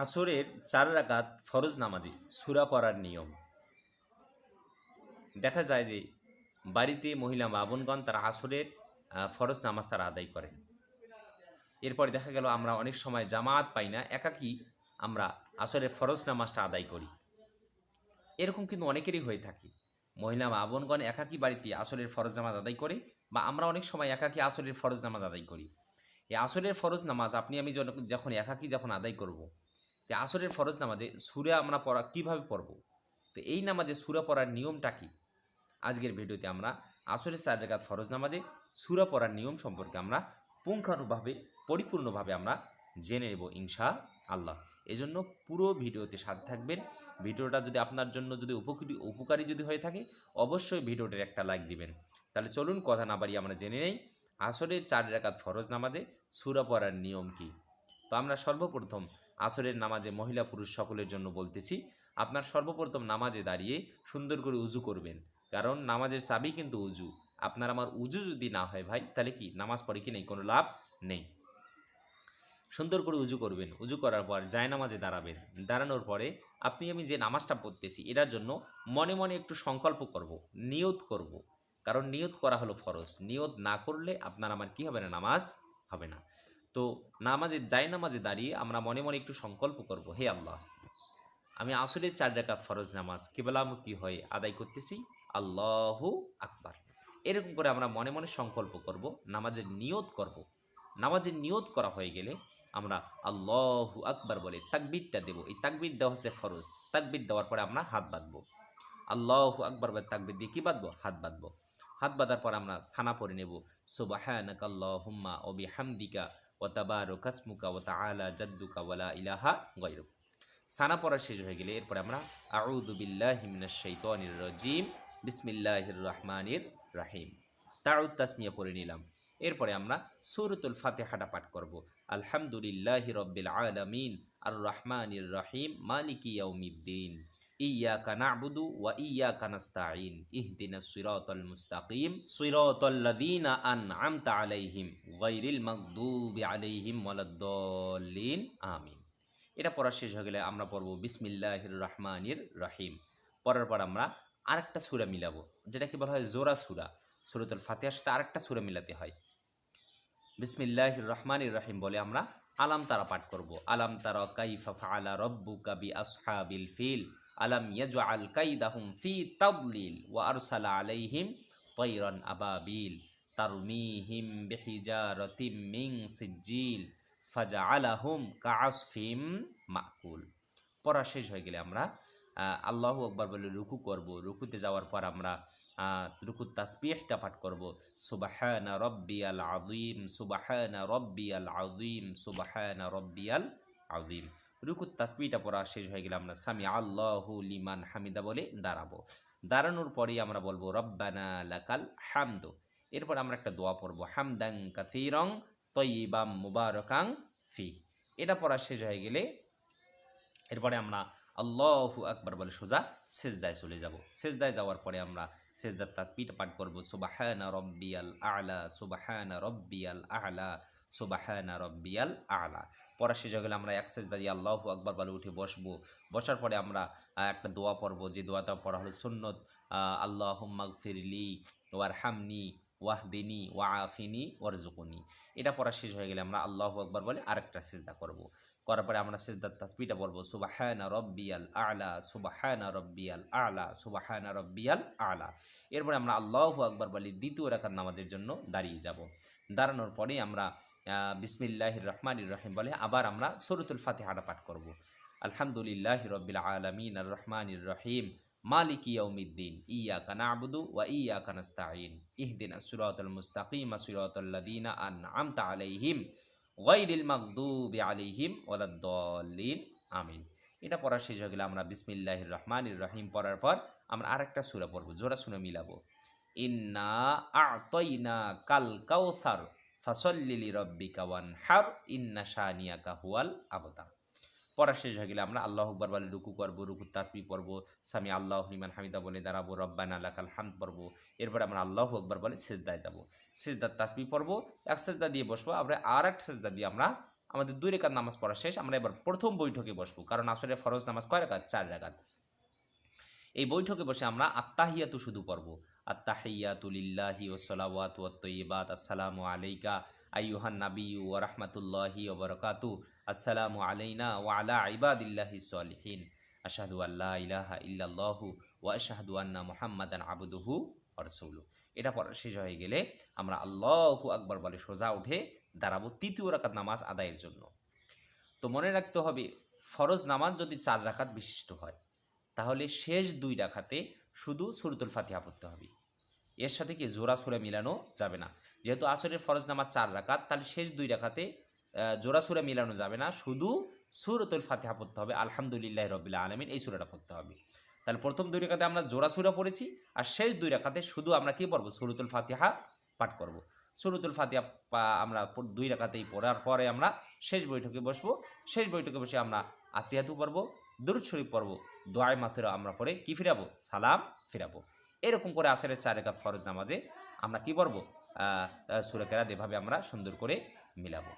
আসরের চার রাকাত ফরজ নামাজে, সুরা পড়ার নিয়ম। দেখা যায় যে বাড়িতে মহিলা মা তারা আসরের ফরজ নামাজ তারা আদায় করেন। এরপরে দেখা গেল আমরা অনেক সময় জামাত পাই না, একাকি আমরা আসরের ফরজ নামাজটা আদায় করি। এরকম কিন্তু অনেকেরই হয়ে থাকে। মহিলা মা বোনগণ একাকি বাড়িতে আসরের ফরজ নামাজ আদায় করে বা আমরা অনেক সময় একাকি আসরের ফরজ নামাজ আদায় করি। এই আসরের ফরজ নামাজ আপনি, আমি যখন একাকি যখন আদায় করব তো আসরের ফরজ নামাজে সুরে আমরা পড়া কীভাবে পড়ব? তো এই নামাজে সুরা পড়ার নিয়মটা কী? আজকের ভিডিওতে আমরা আসরের চার রেখাত ফরজ নামাজে সুরা পড়ার নিয়ম সম্পর্কে আমরা পুঙ্খানুভাবে, পরিপূর্ণভাবে আমরা জেনে নেব ইনশা আল্লাহ এজন্য পুরো ভিডিওতে সাথে থাকবেন। ভিডিওটা যদি আপনার জন্য যদি উপকারী উপকারী যদি হয়ে থাকে, অবশ্যই ভিডিওটার একটা লাইক দিবেন। তাহলে চলুন কথা না বাড়িয়ে আমরা জেনে নেই, আসরের চার রেখাত ফরজ নামাজে সুরা পড়ার নিয়ম কি? তো আমরা সর্বপ্রথম আসরের নামাজে মহিলা পুরুষ সকলের জন্য বলতেছি, আপনার সর্বপ্রথম নামাজে দাঁড়িয়ে সুন্দর করে উজু করবেন। কারণ নামাজের চাবি কিন্তু উজু। আপনার আমার উজু যদি না হয় ভাই, তাহলে কি? নামাজ পড়ে কি নেই? কোনো লাভ নেই। সুন্দর করে উজু করবেন। উজু করার পর জায় নামাজে দাঁড়াবেন। দাঁড়ানোর পরে আপনি আমি যে নামাজটা পড়তেছি, এটার জন্য মনে মনে একটু সংকল্প করব, নিয়ত করব। কারণ নিয়ত করা হলো ফরজ। নিয়ত না করলে আপনার আমার কি হবে না? নামাজ হবে না। তো নামাজে, যাই নামাজে দাঁড়িয়ে আমরা মনে মনে একটু সংকল্প করব, হে আল্লাহ, আমি আসলে চার রেখাত ফরজ নামাজ কেবলামুখী হয়ে আদায় করতেছি, আল্লাহু আকবার। এরকম করে আমরা মনে মনে সংকল্প করব, নামাজের নিয়ত করব। নামাজের নিয়ত করা হয়ে গেলে আমরা আল্লাহু আকবার বলে তাকবিরটা দেব। এই তাকবির দেওয়া হচ্ছে ফরজ। তাকবির দেওয়ার পরে আমরা হাত বাঁধবো। আল্লাহু আকবার বলে তাকবির দিয়ে কী বাঁধবো? হাত বাঁধবো। হাত বাঁধার পর আমরা সানা পরে নেব। সুবাহানাকাল্লাহুম্মা ও বিহামদিকা ও তাবারু কাসমুকা ও তাআলা জাদ্দুকা ওয়ালা ইলাহা গায়রুক। সানা পড়া শেষ হয়ে গেলে এরপরে আমরা আউযু বিল্লাহি মিনাশ শাইতানির রাজিম, বিসমিল্লাহির রহমানির রাহিম। তাউদ তাসমিয়া পড়ে নিলাম। এরপরে আমরা সূরাতুল ফাতিহাটা পাঠ করব। আলহামদুলিল্লাহি রব্বিল আলামিন আর রহমানির রহিম, মালিকি ইয়াউমিদ্দিন ইয়াকা না'বুদু ওয়া ইয়াকা নাস্তাঈন ইহদিনাস সিরাতাল মুস্তাকিম, সিরাতাল লাযীনা আন'আমতা আলাইহিম গায়রিল মাগদুবি আলাইহিম ওয়ালাদ-দাল্লিন আমিন। এটা পড়া শেষ হয়ে গেলে আমরা পড়ব বিসমিল্লাহির রহমানির রহিম। পড়ার পর আমরা আরেকটা সূরা মিলাবো, যেটাকে বলা হয় জোরা সূরা। সূরাতুল ফাতিহার সাথে আরেকটা সূরা মিলাতে হয়। বিসমিল্লাহির রহমানির রহিম বলে আমরা আলাম তারা পাঠ করব। আলাম তারা কাইফা ফাআলা রব্বুকা বি আসহাবিল ফিল। আলাম ইয়াজআল কাইদাহুম ফি তাদলিল ওয়া আরসালা আলাইহিম তায়রান আবাবিল তারমিহিম বিহিজারাতিম মিন সিজ্জিল ফাজআলাহুম কাআসফিম মাকুল। পড়া শেষ হয়ে গেলে আমরা আল্লাহু আকবার বলে রুকু করব। রুকুতে যাওয়ার পর আমরা রুকুর তাসবিহটা পাঠ করব। সুবাহানা রব্বিয়াল আযীম, সুবাহানা রব্বিয়াল আযীম, সুবাহানা রব্বিয়াল আযীম। রুকুর তাসবিহটা পড়া শেষ হয়ে গেলে আমরা সামি আল্লাহু লিমান হামিদা বলে দাঁড়াবো। দাঁড়ানোর পরেই আমরা বলব, রব্বানা লাকাল হামদু। এরপর আমরা একটা দোয়া পড়ব হামদাং কাসীরং তৈবাম মুবারকাং ফি এটা পড়া শেষ হয়ে গেলে এরপরে আমরা আল্লাহু আকবার বলে সোজা সেজদায় চলে যাব। সেজদায় যাওয়ার পরে আমরা সেজদার তাসপিটা পাঠ করব, সুবাহানা রব্বিয়াল আলা, সুবাহানা রব্বিয়াল আলা। সুবাহানা রব্বিয়াল আলা। শেষ হয়ে গেলে আমরা এক সেজদা দিয়ে আল্লাহু আকবার বলে উঠে বসবো। বসার পরে আমরা একটা দোয়া পড়ব। যে দোয়াটা পড়া হলো সুন্নত আল্লাহ মাগফিরলি ওয়ার হামনি ওয়াহদিনী ওয়াফিনী ওয়ারজুকুনি এটা পড়া শেষ হয়ে গেলে আমরা আল্লাহু আকবার বলে আরেকটা সেজদা করব। করার পরে আমরা সেজদার তাসবিটা বলব সুবাহানা রব্বিয়াল আলা, সুবাহানা রব্বিয়াল আলা, সুবাহানা রব্বিয়াল আলা। এরপরে আমরা আল্লাহু আকবার বলে দ্বিতীয় রাকাত নামাজের জন্য দাঁড়িয়ে যাব। দাঁড়ানোর পরে আমরা আহ, বিসমিল্লাহির রহমানির রহিম বলে আবার আমরা সরুতুল ফাতিহাটা পাঠ করব। আলহামদুলিল্লাহ রব্বিল আলামিন আর রহমানির রহিম। মালিক ইয়াউমিদ্দিন। ইয়াকা না'বুদু ওয়া ইয়াকা নাস্তাঈন। ইহদিনাস সিরাতাল মুস্তাকিম সিরাতাল লাযীনা আন'আমতা আলাইহিম গায়রিল মাগদুবি আলাইহিম ওয়ালাদ-দাল্লিন। আমিন। এটা পড়া শেষ হয়ে গেলে আমরা বিসমিল্লাহির রহমানির রহিম পড়ার পর আমরা আরেকটা সূরা পড়ব জোড়া শুনে মিলাবো। ইন্না আ'তাইনা কাল কাউসার ফাসল্লি লিরাব্বিকা ওয়ানহার, ইন্না শানিয়াকা হুয়াল আবতার। পড়া শেষ হয়ে গেলে আমরা আল্লাহ আকবর বলে রুকু করব রুকু তাসবি পড়ব, সামি আল্লাহ লিমান হামিদা বলে দাঁড়াবো, রব্বানা লাকাল হামদ পড়ব, এরপরে আমরা আল্লাহ আকবর বলে সেজদায় যাব। সেজদার তাসবি পড়ব, এক সেজদা দিয়ে বসবো আমরা আর এক সেজদা দিয়ে আমরা আমাদের দুই রেখাত নামাজ পড়া শেষ, আমরা এবার প্রথম বৈঠকে বসবো, কারণ আসলে ফরজ নামাজ কয় রেখাত চার রেখাত এই বৈঠকে বসে আমরা আত্মাহিয়াতু শুধু পড়ব। আত্তাহিয়াতুলিল্লাহি ও সলাওয়াত ও তৈবাত আসসালামু আলাইকা আইয়ুহান নাবি ও রহমতুল্লাহি ও বরকাতু। আসসালামু আলাইনা ও আলা ইবাদিল্লাহি সালিহিন। আশাহাদু আল্লাহ ইলাহা ইল্লাল্লাহু ও আশাহাদু আন্না মুহাম্মাদান আবদুহু রসৌলু এটা পড়া শেষ হয়ে গেলে আমরা আল্লাহু আকবর বলে সোজা উঠে দাঁড়াবো তৃতীয় রাকাত নামাজ আদায়ের জন্য। তো মনে রাখতে হবে, ফরজ নামাজ যদি চার রাখাত বিশিষ্ট হয়, তাহলে শেষ দুই রাখাতে শুধু সুরতুল ফাতিহা পড়তে হবে। এর সাথে কি জোড়া সুরে মিলানো যাবে না? যেহেতু আসরের ফরজ নামাজ চার রাকাত, তাহলে শেষ দুই রাখাতে জোড়া সুরে মিলানো যাবে না, শুধু সুরতুল ফাতিহা পড়তে হবে। আলহামদুলিল্লাহ রবিল্লা আলমিন এই সুরাটা পড়তে হবে। তাহলে প্রথম দুই রেখাতে আমরা জোড়া সুরা পড়েছি, আর শেষ দুই রেখাতে শুধু আমরা কি পড়ব? সুরতুল ফাতিহা পাঠ করব। সুরতুল ফাতিহা আমরা দুই রেখাতেই পড়ার পরে আমরা শেষ বৈঠকে বসবো। শেষ বৈঠকে বসে আমরা আত্মীয়াতু পড়ব দুরুদ শরীফ পর্ব দোয়ায় মাসেরও আমরা পরে কি ফিরাবো? সালাম ফিরাবো। এরকম করে আসরের চার রেখা ফরজ নামাজে আমরা কি পড়ব? সুরেকেরাত এভাবে আমরা সুন্দর করে মিলাবো।